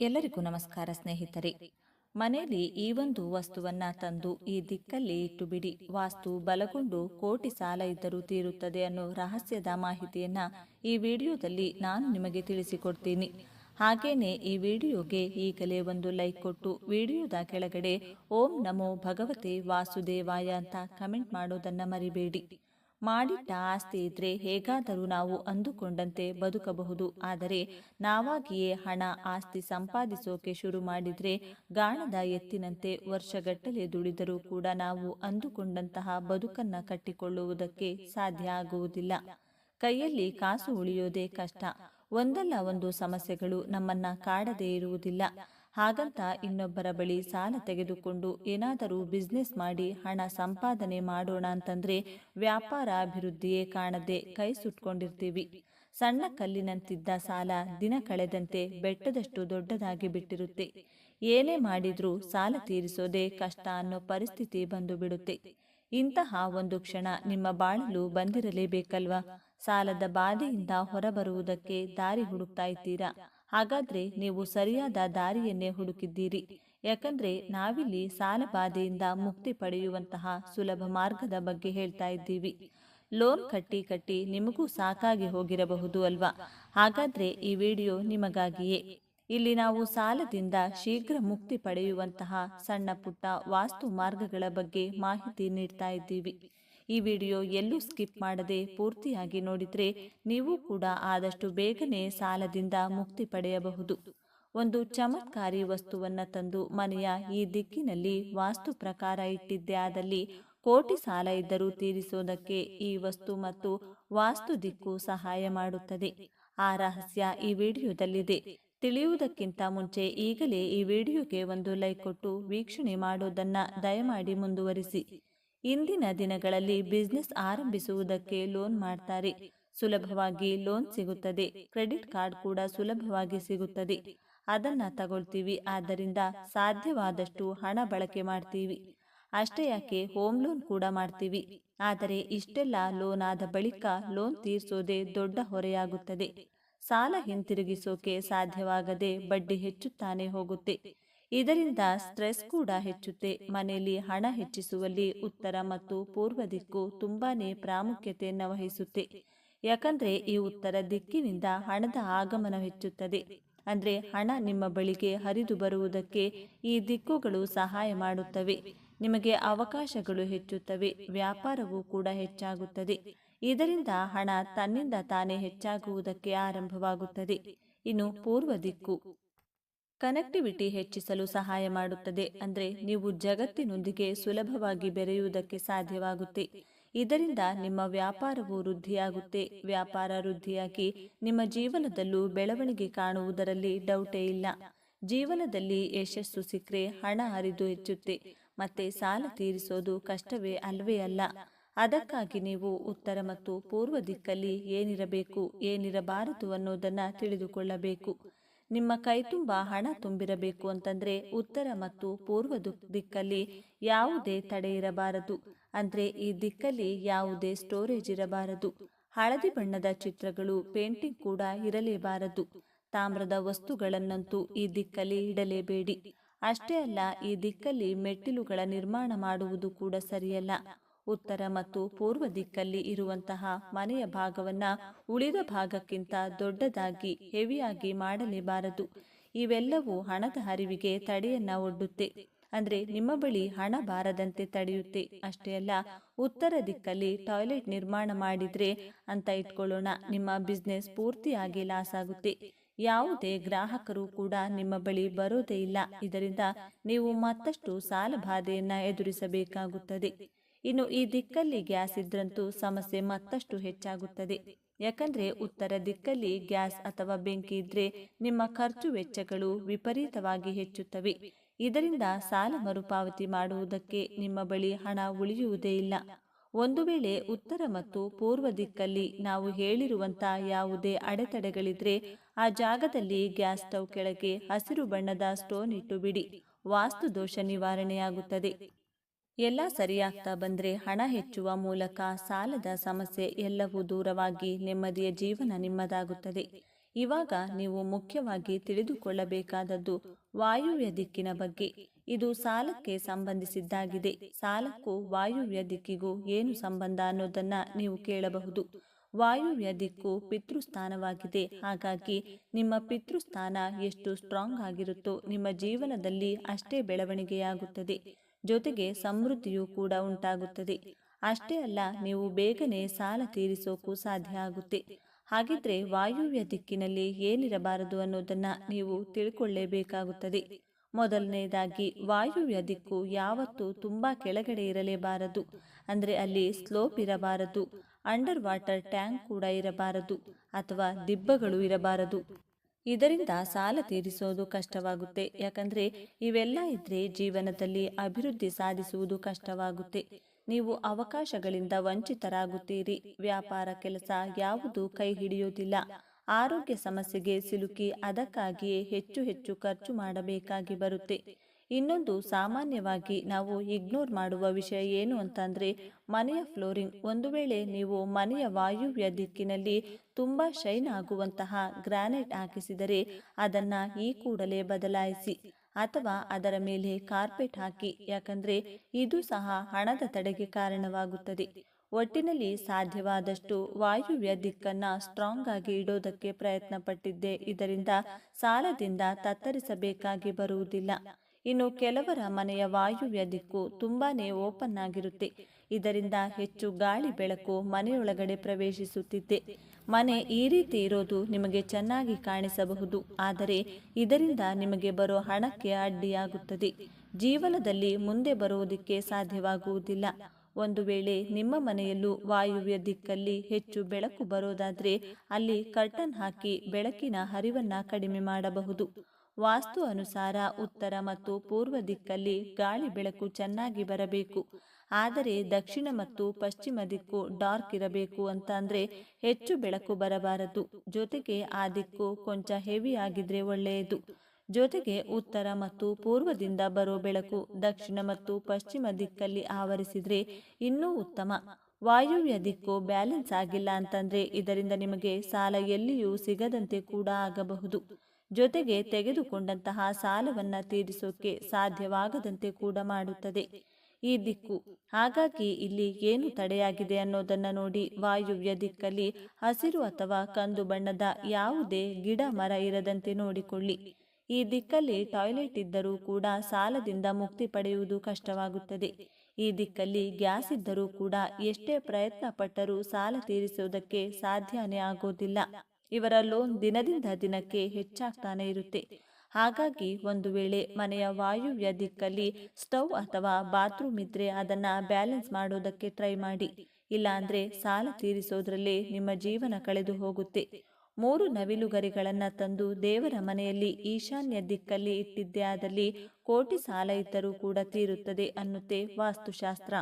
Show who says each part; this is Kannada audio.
Speaker 1: ಎಲ್ಲರಿಗೂ ನಮಸ್ಕಾರ ಸ್ನೇಹಿತರೆ. ಮನೆಯಲ್ಲಿ ಈ ಒಂದು ವಸ್ತುವನ್ನ ತಂದು ಈ ದಿಕ್ಕಲ್ಲಿ ಇಟ್ಟು ಬಿಡಿ ವಾಸ್ತು ಬಲಗೊಂಡು ಕೋಟಿ ಸಾಲ ಇದ್ದರೂ ತೀರುತ್ತದೆ ಅನ್ನೋ ರಹಸ್ಯದ ಮಾಹಿತಿಯನ್ನ ಈ ವಿಡಿಯೋದಲ್ಲಿ ನಾನು ನಿಮಗೆ ತಿಳಿಸಿಕೊಡ್ತೀನಿ. ಹಾಗೇನೆ ಈ ವಿಡಿಯೋಗೆ ಈಗಲೇ ಒಂದು ಲೈಕ್ ಕೊಟ್ಟು ವಿಡಿಯೋದ ಕೆಳಗಡೆ ಓಂ ನಮೋ ಭಗವತೆ ವಾಸುದೇವಾಯ ಅಂತ ಕಮೆಂಟ್ ಮಾಡೋದನ್ನ ಮರಿಬೇಡಿ. ಮಾಡಿಟ್ಟ ಆಸ್ತಿ ಇದ್ರೆ ಹೇಗಾದರೂ ನಾವು ಅಂದುಕೊಂಡಂತೆ ಬದುಕಬಹುದು. ಆದರೆ ನಾವಾಗಿಯೇ ಹಣ, ಆಸ್ತಿ ಸಂಪಾದಿಸೋಕೆ ಶುರು ಮಾಡಿದ್ರೆ ಗಾಣದ ಎತ್ತಿನಂತೆ ವರ್ಷಗಟ್ಟಲೆ ದುಡಿದರೂ ಕೂಡ ನಾವು ಅಂದುಕೊಂಡಂತಹ ಬದುಕನ್ನ ಕಟ್ಟಿಕೊಳ್ಳುವುದಕ್ಕೆ ಸಾಧ್ಯ ಆಗುವುದಿಲ್ಲ. ಕೈಯಲ್ಲಿ ಕಾಸು ಉಳಿಯೋದೇ ಕಷ್ಟ. ಒಂದಲ್ಲ ಒಂದು ಸಮಸ್ಯೆಗಳು ನಮ್ಮನ್ನ ಕಾಡದೇ ಇರುವುದಿಲ್ಲ. ಹಾಗಂತ ಇನ್ನೊಬ್ಬರ ಬಳಿ ಸಾಲ ತೆಗೆದುಕೊಂಡು ಏನಾದರೂ ಬಿಸ್ನೆಸ್ ಮಾಡಿ ಹಣ ಸಂಪಾದನೆ ಮಾಡೋಣ ಅಂತಂದ್ರೆ ವ್ಯಾಪಾರ ಅಭಿವೃದ್ಧಿಯೇ ಕಾಣದೆ ಕೈ ಸುಟ್ಕೊಂಡಿರ್ತೀವಿ. ಸಣ್ಣ ಕಲ್ಲಿನಂತಿದ್ದ ಸಾಲ ದಿನ ಕಳೆದಂತೆ ಬೆಟ್ಟದಷ್ಟು ದೊಡ್ಡದಾಗಿ ಬಿಟ್ಟಿರುತ್ತೆ. ಏನೇ ಮಾಡಿದ್ರೂ ಸಾಲ ತೀರಿಸೋದೇ ಕಷ್ಟ ಅನ್ನೋ ಪರಿಸ್ಥಿತಿ ಬಂದು ಬಿಡುತ್ತೆ ಇಂತಹ ಒಂದು ಕ್ಷಣ ನಿಮ್ಮ ಬಾಳಲು ಬಂದಿರಲೇಬೇಕಲ್ವಾ? ಸಾಲದ ಬಾಧೆಯಿಂದ ಹೊರಬರುವುದಕ್ಕೆ ದಾರಿ ಹುಡುಕ್ತಾ ಇದ್ದೀರಾ? ಹಾಗಾದ್ರೆ ನೀವು ಸರಿಯಾದ ದಾರಿಯನ್ನೇ ಹುಡುಕಿದ್ದೀರಿ. ಯಾಕಂದ್ರೆ ನಾವಿಲ್ಲಿ ಸಾಲ ಬಾಧೆಯಿಂದ ಮುಕ್ತಿ ಪಡೆಯುವಂತಹ ಸುಲಭ ಮಾರ್ಗದ ಬಗ್ಗೆ ಹೇಳ್ತಾ ಇದ್ದೀವಿ. ಲೋನ್ ಕಟ್ಟಿ ಕಟ್ಟಿ ನಿಮಗೂ ಸಾಕಾಗಿ ಹೋಗಿರಬಹುದು ಅಲ್ವಾ? ಹಾಗಾದ್ರೆ ಈ ವಿಡಿಯೋ ನಿಮಗಾಗಿಯೇ. ಇಲ್ಲಿ ನಾವು ಸಾಲದಿಂದ ಶೀಘ್ರ ಮುಕ್ತಿ ಪಡೆಯುವಂತಹ ಸಣ್ಣ ಪುಟ್ಟ ವಾಸ್ತು ಮಾರ್ಗಗಳ ಬಗ್ಗೆ ಮಾಹಿತಿ ನೀಡ್ತಾ ಇದ್ದೀವಿ. ಈ ವಿಡಿಯೋ ಎಲ್ಲೂ ಸ್ಕಿಪ್ ಮಾಡದೆ ಪೂರ್ತಿಯಾಗಿ ನೋಡಿದ್ರೆ ನೀವು ಕೂಡ ಆದಷ್ಟು ಬೇಗನೆ ಸಾಲದಿಂದ ಮುಕ್ತಿ ಪಡೆಯಬಹುದು. ಒಂದು ಚಮತ್ಕಾರಿ ವಸ್ತುವನ್ನ ತಂದು ಮನೆಯ ಈ ದಿಕ್ಕಿನಲ್ಲಿ ವಾಸ್ತು ಪ್ರಕಾರ ಇಟ್ಟಿದ್ದೆ ಆದಲ್ಲಿ ಕೋಟಿ ಸಾಲ ಇದ್ದರೂ ತೀರಿಸೋದಕ್ಕೆ ಈ ವಸ್ತು ಮತ್ತು ವಾಸ್ತು ದಿಕ್ಕು ಸಹಾಯ ಮಾಡುತ್ತದೆ. ಆ ರಹಸ್ಯ ಈ ವಿಡಿಯೋದಲ್ಲಿದೆ. ತಿಳಿಯುವುದಕ್ಕಿಂತ ಮುಂಚೆ ಈಗಲೇ ಈ ವಿಡಿಯೋಗೆ ಒಂದು ಲೈಕ್ ಕೊಟ್ಟು ವೀಕ್ಷಣೆ ಮಾಡೋದನ್ನ ದಯಮಾಡಿ ಮುಂದುವರಿಸಿ. ಇಂದಿನ ದಿನಗಳಲ್ಲಿ ಬಿಸ್ನೆಸ್ ಆರಂಭಿಸುವುದಕ್ಕೆ ಲೋನ್ ಮಾಡ್ತಾರೆ. ಸುಲಭವಾಗಿ ಲೋನ್ ಸಿಗುತ್ತದೆ. ಕ್ರೆಡಿಟ್ ಕಾರ್ಡ್ ಕೂಡ ಸುಲಭವಾಗಿ ಸಿಗುತ್ತದೆ. ಅದನ್ನ ತಗೊಳ್ತೀವಿ. ಆದ್ದರಿಂದ ಸಾಧ್ಯವಾದಷ್ಟು ಹಣ ಬಳಕೆ ಮಾಡ್ತೀವಿ. ಅಷ್ಟೇ ಯಾಕೆ ಹೋಮ್ ಲೋನ್ ಕೂಡ ಮಾಡ್ತೀವಿ. ಆದರೆ ಇಷ್ಟೆಲ್ಲ ಲೋನ್ ಆದ ಬಳಿಕ ಲೋನ್ ತೀರಿಸೋದೇ ದೊಡ್ಡ ಹೊರೆಯಾಗುತ್ತದೆ. ಸಾಲ ಹಿಂತಿರುಗಿಸೋಕೆ ಸಾಧ್ಯವಾಗದೆ ಬಡ್ಡಿ ಹೆಚ್ಚುತ್ತಾನೆ ಹೋಗುತ್ತೆ. ಇದರಿಂದ ಸ್ಟ್ರೆಸ್ ಕೂಡ ಹೆಚ್ಚುತ್ತೆ. ಮನೆಯಲ್ಲಿ ಹಣ ಹೆಚ್ಚಿಸುವಲ್ಲಿ ಉತ್ತರ ಮತ್ತು ಪೂರ್ವ ದಿಕ್ಕು ತುಂಬಾನೇ ಪ್ರಾಮುಖ್ಯತೆಯನ್ನು ವಹಿಸುತ್ತೆ. ಯಾಕಂದ್ರೆ ಈ ಉತ್ತರ ದಿಕ್ಕಿನಿಂದ ಹಣದ ಆಗಮನ ಹೆಚ್ಚುತ್ತದೆ. ಅಂದ್ರೆ ಹಣ ನಿಮ್ಮ ಬಳಿಗೆ ಹರಿದು ಬರುವುದಕ್ಕೆ ಈ ದಿಕ್ಕುಗಳು ಸಹಾಯ ಮಾಡುತ್ತವೆ. ನಿಮಗೆ ಅವಕಾಶಗಳು ಹೆಚ್ಚುತ್ತವೆ. ವ್ಯಾಪಾರವೂ ಕೂಡ ಹೆಚ್ಚಾಗುತ್ತದೆ. ಇದರಿಂದ ಹಣ ತನ್ನಿಂದ ತಾನೇ ಹೆಚ್ಚಾಗುವುದಕ್ಕೆ ಆರಂಭವಾಗುತ್ತದೆ. ಇನ್ನು ಪೂರ್ವ ದಿಕ್ಕು. ಕನೆಕ್ಟಿವಿಟಿ ಹೆಚ್ಚಿಸಲು ಸಹಾಯ ಮಾಡುತ್ತದೆ. ಅಂದರೆ ನೀವು ಜಗತ್ತಿನೊಂದಿಗೆ ಸುಲಭವಾಗಿ ಬೆರೆಯುವುದಕ್ಕೆ ಸಾಧ್ಯವಾಗುತ್ತೆ. ಇದರಿಂದ ನಿಮ್ಮ ವ್ಯಾಪಾರವು ವೃದ್ಧಿಯಾಗುತ್ತೆ. ವ್ಯಾಪಾರ ವೃದ್ಧಿಯಾಗಿ ನಿಮ್ಮ ಜೀವನದಲ್ಲೂ ಬೆಳವಣಿಗೆ ಕಾಣುವುದರಲ್ಲಿ ಡೌಟೇ ಇಲ್ಲ. ಜೀವನದಲ್ಲಿ ಯಶಸ್ಸು ಸಿಕ್ಕರೆ ಹಣ ಹರಿದು ಹೆಚ್ಚುತ್ತೆ. ಮತ್ತೆ ಸಾಲ ತೀರಿಸೋದು ಕಷ್ಟವೇ ಅಲ್ವೇ ಅಲ್ಲ. ಅದಕ್ಕಾಗಿ ನೀವು ಉತ್ತರ ಮತ್ತು ಪೂರ್ವ ದಿಕ್ಕಲ್ಲಿ ಏನಿರಬೇಕು, ಏನಿರಬಾರದು ಅನ್ನೋದನ್ನು ತಿಳಿದುಕೊಳ್ಳಬೇಕು. ನಿಮ್ಮ ಕೈ ತುಂಬ ಹಣ ತುಂಬಿರಬೇಕು ಅಂತಂದ್ರೆ ಉತ್ತರ ಮತ್ತು ಪೂರ್ವ ದಿಕ್ಕಲ್ಲಿ ಯಾವುದೇ ತಡೆ ಇರಬಾರದು. ಅಂದ್ರೆ ಈ ದಿಕ್ಕಲ್ಲಿ ಯಾವುದೇ ಸ್ಟೋರೇಜ್ ಇರಬಾರದು. ಹಳದಿ ಬಣ್ಣದ ಚಿತ್ರಗಳು, ಪೇಂಟಿಂಗ್ ಕೂಡ ಇರಲೇಬಾರದು. ತಾಮ್ರದ ವಸ್ತುಗಳನ್ನಂತೂ ಈ ದಿಕ್ಕಲ್ಲಿ ಇಡಲೇಬೇಡಿ. ಅಷ್ಟೇ ಅಲ್ಲ, ಈ ದಿಕ್ಕಲ್ಲಿ ಮೆಟ್ಟಿಲುಗಳ ನಿರ್ಮಾಣ ಮಾಡುವುದು ಕೂಡ ಸರಿಯಲ್ಲ. ಉತ್ತರ ಮತ್ತು ಪೂರ್ವ ದಿಕ್ಕಲ್ಲಿ ಇರುವಂತಹ ಮನೆಯ ಭಾಗವನ್ನ ಉಳಿದ ಭಾಗಕ್ಕಿಂತ ದೊಡ್ಡದಾಗಿ ಹೆವಿಯಾಗಿ ಮಾಡಲೇಬಾರದು. ಇವೆಲ್ಲವೂ ಹಣದ ಹರಿವಿಗೆ ತಡೆಯನ್ನ ಒಡ್ಡುತ್ತೆ. ಅಂದ್ರೆ ನಿಮ್ಮ ಬಳಿ ಹಣ ಬಾರದಂತೆ ತಡೆಯುತ್ತೆ. ಅಷ್ಟೇ ಅಲ್ಲ, ಉತ್ತರ ದಿಕ್ಕಲ್ಲಿ ಟಾಯ್ಲೆಟ್ ನಿರ್ಮಾಣ ಮಾಡಿದ್ರೆ ಅಂತ ಇಟ್ಕೊಳ್ಳೋಣ. ನಿಮ್ಮ ಬಿಸ್ನೆಸ್ ಪೂರ್ತಿಯಾಗಿ ಲಾಸ್ ಆಗುತ್ತೆ. ಯಾವುದೇ ಗ್ರಾಹಕರು ಕೂಡ ನಿಮ್ಮ ಬಳಿ ಬರೋದೇ ಇಲ್ಲ. ಇದರಿಂದ ನೀವು ಮತ್ತಷ್ಟು ಸಾಲ ಬಾಧೆಯನ್ನ ಎದುರಿಸಬೇಕಾಗುತ್ತದೆ. ಇನ್ನು ಈ ದಿಕ್ಕಲ್ಲಿ ಗ್ಯಾಸ್ ಇದ್ರಂತೂ ಸಮಸ್ಯೆ ಮತ್ತಷ್ಟು ಹೆಚ್ಚಾಗುತ್ತದೆ. ಯಾಕಂದ್ರೆ ಉತ್ತರ ದಿಕ್ಕಲ್ಲಿ ಗ್ಯಾಸ್ ಅಥವಾ ಬೆಂಕಿ ಇದ್ರೆ ನಿಮ್ಮ ಖರ್ಚು ವೆಚ್ಚಗಳು ವಿಪರೀತವಾಗಿ ಹೆಚ್ಚುತ್ತವೆ. ಇದರಿಂದ ಸಾಲ ಮರುಪಾವತಿ ಮಾಡುವುದಕ್ಕೆ ನಿಮ್ಮ ಬಳಿ ಹಣ ಉಳಿಯುವುದೇ ಇಲ್ಲ. ಒಂದು ವೇಳೆ ಉತ್ತರ ಮತ್ತು ಪೂರ್ವ ದಿಕ್ಕಲ್ಲಿ ನಾವು ಹೇಳಿರುವಂತ ಯಾವುದೇ ಅಡೆತಡೆಗಳಿದ್ರೆ ಆ ಜಾಗದಲ್ಲಿ ಗ್ಯಾಸ್ ಸ್ಟವ್ ಕೆಳಗೆ ಹಸಿರು ಬಣ್ಣದ ಸ್ಟೋನ್ ಇಟ್ಟು ಬಿಡಿ. ವಾಸ್ತು ದೋಷ ನಿವಾರಣೆಯಾಗುತ್ತದೆ. ಎಲ್ಲ ಸರಿಯಾಗ್ತಾ ಬಂದ್ರೆ ಹಣ ಹೆಚ್ಚುವ ಮೂಲಕ ಸಾಲದ ಸಮಸ್ಯೆ ಎಲ್ಲವೂ ದೂರವಾಗಿ ನೆಮ್ಮದಿಯ ಜೀವನ ನಿಮ್ಮದಾಗುತ್ತದೆ. ಇವಾಗ ನೀವು ಮುಖ್ಯವಾಗಿ ತಿಳಿದುಕೊಳ್ಳಬೇಕಾದದ್ದು ವಾಯುವ್ಯ ದಿಕ್ಕಿನ ಬಗ್ಗೆ. ಇದು ಸಾಲಕ್ಕೆ ಸಂಬಂಧಿಸಿದ್ದಾಗಿದೆ. ಸಾಲಕ್ಕೂ ವಾಯುವ್ಯ ದಿಕ್ಕಿಗೂ ಏನು ಸಂಬಂಧ ಅನ್ನೋದನ್ನ ನೀವು ಕೇಳಬಹುದು. ವಾಯುವ್ಯ ದಿಕ್ಕು ಪಿತೃಸ್ಥಾನವಾಗಿದೆ. ಹಾಗಾಗಿ ನಿಮ್ಮ ಪಿತೃಸ್ಥಾನ ಎಷ್ಟು ಸ್ಟ್ರಾಂಗ್ ಆಗಿರುತ್ತೋ ನಿಮ್ಮ ಜೀವನದಲ್ಲಿ ಅಷ್ಟೇ ಬೆಳವಣಿಗೆಯಾಗುತ್ತದೆ. ಜೊತೆಗೆ ಸಮೃದ್ಧಿಯೂ ಕೂಡ ಉಂಟಾಗುತ್ತದೆ. ಅಷ್ಟೇ ಅಲ್ಲ, ನೀವು ಬೇಗನೆ ಸಾಲ ತೀರಿಸೋಕು ಸಾಧ್ಯ ಆಗುತ್ತೆ. ಹಾಗಿದ್ರೆ ವಾಯುವ್ಯ ದಿಕ್ಕಿನಲ್ಲಿ ಏನಿರಬಾರದು ಅನ್ನೋದನ್ನ ನೀವು ತಿಳ್ಕೊಳ್ಳೇಬೇಕಾಗುತ್ತದೆ. ಮೊದಲನೆಯದಾಗಿ ವಾಯುವ್ಯ ದಿಕ್ಕು ಯಾವತ್ತೂ ತುಂಬಾ ಕೆಳಗಡೆ ಇರಲೇಬಾರದು. ಅಂದ್ರೆ ಅಲ್ಲಿ ಸ್ಲೋಪ್ ಇರಬಾರದು. ಅಂಡರ್ ವಾಟರ್ ಟ್ಯಾಂಕ್ ಕೂಡ ಇರಬಾರದು. ಅಥವಾ ದಿಬ್ಬಗಳು ಇರಬಾರದು. ಇದರಿಂದ ಸಾಲ ತೀರಿಸೋದು ಕಷ್ಟವಾಗುತ್ತೆ. ಯಾಕಂದ್ರೆ ಇವೆಲ್ಲ ಇದ್ರೆ ಜೀವನದಲ್ಲಿ ಅಭಿವೃದ್ಧಿ ಸಾಧಿಸುವುದು ಕಷ್ಟವಾಗುತ್ತೆ. ನೀವು ಅವಕಾಶಗಳಿಂದ ವಂಚಿತರಾಗುತ್ತೀರಿ. ವ್ಯಾಪಾರ ಕೆಲಸ ಯಾವುದು ಕೈ ಹಿಡಿಯುವುದಿಲ್ಲ ಆರೋಗ್ಯ ಸಮಸ್ಯೆಗೆ ಸಿಲುಕಿ ಅದಕ್ಕಾಗಿಯೇ ಹೆಚ್ಚು ಹೆಚ್ಚು ಖರ್ಚು ಮಾಡಬೇಕಾಗಿ ಬರುತ್ತೆ. ಇನ್ನೊಂದು ಸಾಮಾನ್ಯವಾಗಿ ನಾವು ಇಗ್ನೋರ್ ಮಾಡುವ ವಿಷಯ ಏನು ಅಂತಂದ್ರೆ, ಮನೆಯ ಫ್ಲೋರಿಂಗ್. ಒಂದು ವೇಳೆ ನೀವು ಮನೆಯ ವಾಯುವ್ಯ ದಿಕ್ಕಿನಲ್ಲಿ ತುಂಬಾ ಶೈನ್ ಆಗುವಂತಹ ಗ್ರಾನೈಟ್ ಹಾಕಿಸಿದರೆ, ಅದನ್ನ ಈ ಕೂಡಲೇ ಬದಲಾಯಿಸಿ ಅಥವಾ ಅದರ ಮೇಲೆ ಕಾರ್ಪೆಟ್ ಹಾಕಿ. ಯಾಕಂದ್ರೆ, ಇದು ಸಹ ಹಣದ ತಡೆಗೆ ಕಾರಣವಾಗುತ್ತದೆ. ಒಟ್ಟಿನಲ್ಲಿ ಸಾಧ್ಯವಾದಷ್ಟು ವಾಯುವ್ಯ ದಿಕ್ಕನ್ನ ಸ್ಟ್ರಾಂಗ್ ಆಗಿ ಇಡೋದಕ್ಕೆ ಪ್ರಯತ್ನ ಪಟ್ಟಿದ್ದೆ ಇದರಿಂದ ಸಾಲದಿಂದ ತತ್ತರಿಸಬೇಕಾಗಿ ಬರುವುದಿಲ್ಲ. ಇನ್ನು ಕೆಲವರ ಮನೆಯ ವಾಯುವ್ಯ ದಿಕ್ಕು ತುಂಬಾನೇ ಓಪನ್ ಆಗಿರುತ್ತೆ. ಇದರಿಂದ ಹೆಚ್ಚು ಗಾಳಿ ಬೆಳಕು ಮನೆಯೊಳಗಡೆ ಪ್ರವೇಶಿಸುತ್ತಿದ್ದೆ ಮನೆ ಈ ರೀತಿ ಇರೋದು ನಿಮಗೆ ಚೆನ್ನಾಗಿ ಕಾಣಿಸಬಹುದು. ಆದರೆ ಇದರಿಂದ ನಿಮಗೆ ಬರೋ ಹಣಕ್ಕೆ ಅಡ್ಡಿಯಾಗುತ್ತದೆ. ಜೀವನದಲ್ಲಿ ಮುಂದೆ ಬರುವುದಕ್ಕೆ ಸಾಧ್ಯವಾಗುವುದಿಲ್ಲ. ಒಂದು ವೇಳೆ ನಿಮ್ಮ ಮನೆಯಲ್ಲೂ ವಾಯುವ್ಯ ದಿಕ್ಕಲ್ಲಿ ಹೆಚ್ಚು ಬೆಳಕು ಬರೋದಾದರೆ ಅಲ್ಲಿ ಕರ್ಟನ್ ಹಾಕಿ ಬೆಳಕಿನ ಹರಿವನ್ನ ಕಡಿಮೆ ಮಾಡಬಹುದು. ವಾಸ್ತು ಅನುಸಾರ ಉತ್ತರ ಮತ್ತು ಪೂರ್ವ ದಿಕ್ಕಲ್ಲಿ ಗಾಳಿ ಬೆಳಕು ಚೆನ್ನಾಗಿ ಬರಬೇಕು. ಆದರೆ ದಕ್ಷಿಣ ಮತ್ತು ಪಶ್ಚಿಮ ದಿಕ್ಕು ಡಾರ್ಕ್ ಇರಬೇಕು ಅಂತ ಹೆಚ್ಚು ಬೆಳಕು ಬರಬಾರದು. ಜೊತೆಗೆ ಆ ದಿಕ್ಕು ಕೊಂಚ ಹೆವಿ ಆಗಿದ್ರೆ ಒಳ್ಳೆಯದು. ಜೊತೆಗೆ ಉತ್ತರ ಮತ್ತು ಪೂರ್ವದಿಂದ ಬರೋ ಬೆಳಕು ದಕ್ಷಿಣ ಮತ್ತು ಪಶ್ಚಿಮ ದಿಕ್ಕಲ್ಲಿ ಆವರಿಸಿದ್ರೆ ಇನ್ನೂ ಉತ್ತಮ. ವಾಯುವ್ಯ ದಿಕ್ಕು ಬ್ಯಾಲೆನ್ಸ್ ಆಗಿಲ್ಲ ಅಂತಂದ್ರೆ ಇದರಿಂದ ನಿಮಗೆ ಸಾಲ ಎಲ್ಲಿಯೂ ಸಿಗದಂತೆ ಕೂಡ ಆಗಬಹುದು. ಜೊತೆಗೆ ತೆಗೆದುಕೊಂಡಂತಹ ಸಾಲವನ್ನ ತೀರಿಸೋಕೆ ಸಾಧ್ಯವಾಗದಂತೆ ಕೂಡ ಮಾಡುತ್ತದೆ. ಈ ದಿಕ್ಕು. ಹಾಗಾಗಿ ಇಲ್ಲಿ ಏನು ತಡೆಯಾಗಿದೆ ಅನ್ನೋದನ್ನ ನೋಡಿ ವಾಯುವ್ಯ ದಿಕ್ಕಲ್ಲಿ ಹಸಿರು ಅಥವಾ ಕಂದು ಬಣ್ಣದ ಯಾವುದೇ ಗಿಡ ಮರ ಇರದಂತೆ ನೋಡಿಕೊಳ್ಳಿ. ಈ ದಿಕ್ಕಲ್ಲಿ ಟಾಯ್ಲೆಟ್ ಇದ್ದರೂ ಕೂಡ ಸಾಲದಿಂದ ಮುಕ್ತಿ ಪಡೆಯುವುದು ಕಷ್ಟವಾಗುತ್ತದೆ. ಈ ದಿಕ್ಕಲ್ಲಿ ಗ್ಯಾಸ್ ಇದ್ದರೂ ಕೂಡ ಎಷ್ಟೇ ಪ್ರಯತ್ನ ಪಟ್ಟರೂ ಸಾಲ ತೀರಿಸುವುದಕ್ಕೆ ಸಾಧ್ಯನೇ ಆಗೋದಿಲ್ಲ. ಇವರ ಲೋನ್ ದಿನದಿಂದ ದಿನಕ್ಕೆ ಹೆಚ್ಚಾಗ್ತಾನೆ ಇರುತ್ತೆ. ಹಾಗಾಗಿ ಒಂದು ವೇಳೆ ಮನೆಯ ವಾಯುವ್ಯ ದಿಕ್ಕಲ್ಲಿ ಸ್ಟವ್ ಅಥವಾ ಬಾತ್ರೂಮ್ ಇದ್ರೆ ಅದನ್ನ ಬ್ಯಾಲೆನ್ಸ್ ಮಾಡೋದಕ್ಕೆ ಟ್ರೈ ಮಾಡಿ. ಇಲ್ಲಾಂದ್ರೆ ಸಾಲ ತೀರಿಸೋದ್ರಲ್ಲೇ ನಿಮ್ಮ ಜೀವನ ಕಳೆದು ಹೋಗುತ್ತೆ. ಮೂರು ನವಿಲುಗರಿಗಳನ್ನ ತಂದು ದೇವರ ಮನೆಯಲ್ಲಿ ಈಶಾನ್ಯ ದಿಕ್ಕಲ್ಲಿ ಇಟ್ಟಿದ್ದೇ ಆದಲ್ಲಿ ಕೋಟಿ ಸಾಲ ಇದ್ದರೂ ಕೂಡ ತೀರುತ್ತದೆ ಅನ್ನುತ್ತೆ ವಾಸ್ತುಶಾಸ್ತ್ರ.